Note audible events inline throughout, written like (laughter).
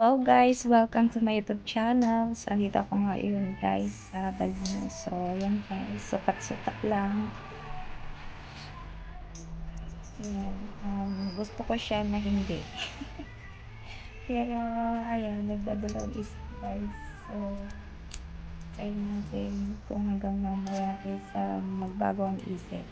Hello guys, welcome to my YouTube channel. So, andito ako ngayon guys sa Balino. So, yan guys, sukat-sukat lang. Um, gusto ko siya na hindi. (laughs) Pero, ayan, nagdadalaw is guys. So, try natin kung hanggang mamaya is um, magbago ang isip.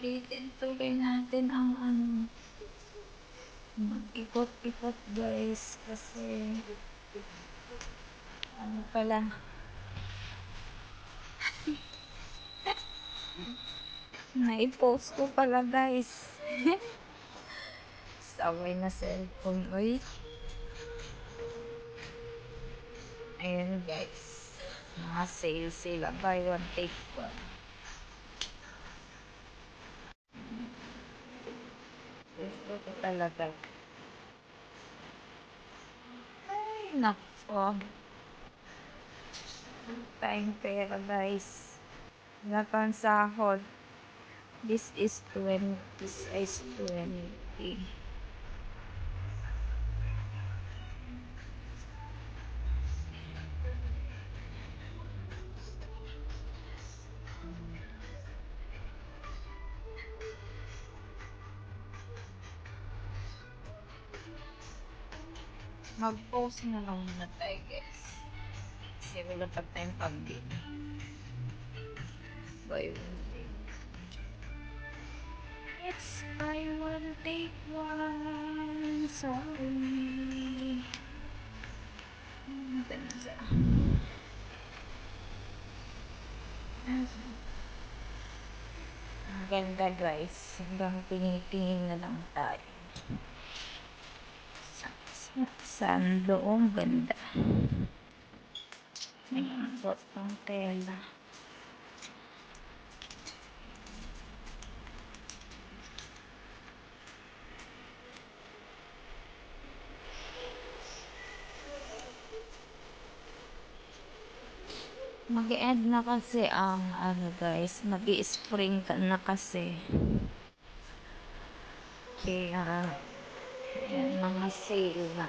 Ulitin tuloy natin ang ano, mag-ikot-ikot guys kasi ano pala. Na-post ko pala guys. (laughs) Sabay na cellphone uy. Ayun guys. Mga sale sila buy one take one gusto ko talaga. Ay nako. Tayong pera guys. Wala sahod. This is 20 this is 20 mag-post na lang muna tayo guys. Kasi wala pa tayong pag-din buy one take it's buy one take one sorry. Ang ganda ang ganda guys. Hanggang tingin-tingin na lang tayo saan? Doon? Ganda. May abot pang tela. Mag-end na kasi ang ano guys. Mag spring ka na kasi. Kaya yan, mga sale na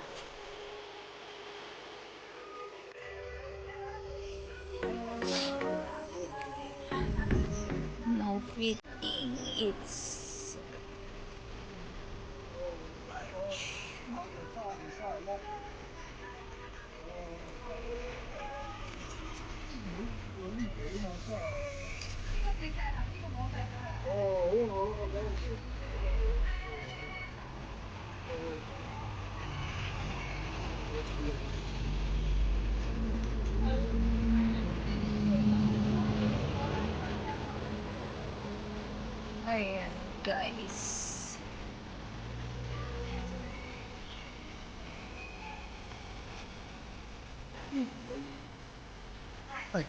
no fitting it's Hey guys. Hmm. Ay.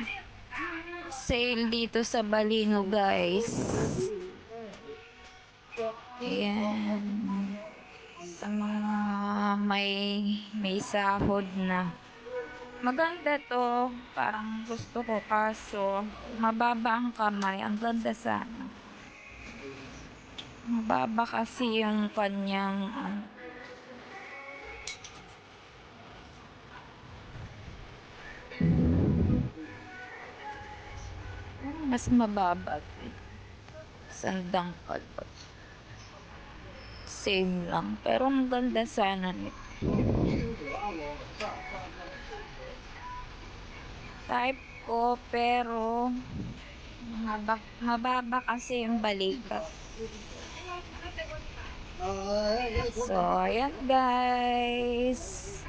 Hey. Sale dito sa Balino guys. Ayan. Sa mga may may sahod na. Maganda to. Parang gusto ko. Kaso mababa ang kamay. Ang ganda sana. Mababa kasi yung kanyang mas mababa sandang kalot same lang pero ang ganda sana type ko pero mababa, mababa kasi yung balikat. So ayan guys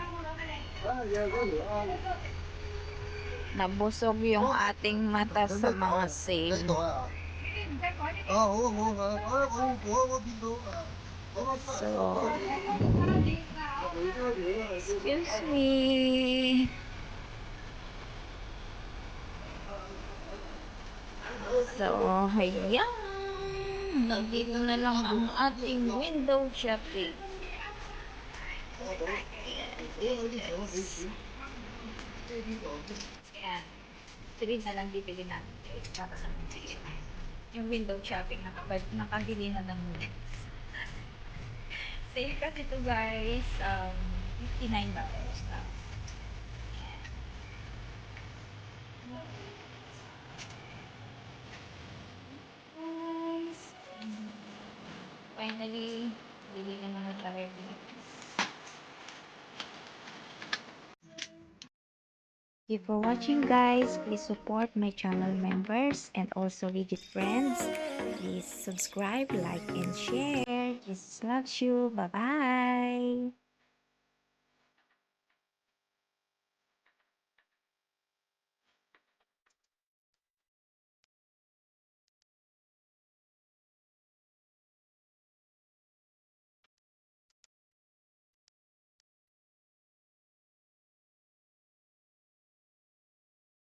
nabusog yung ating mata sa mga sale so excuse me so ayan nandito na lang ang ating window shopping Ayan. Tuloy na lang bibili natin. Para sa mga Yung window shopping, nakabili na ng Sale kasi ito guys, um, $59 lang. Finally, bili na naman tayo Thank you for watching guys. Please support my channel members and also Reddit friends. Please subscribe, like, and share. Jesus loves you. Bye-bye.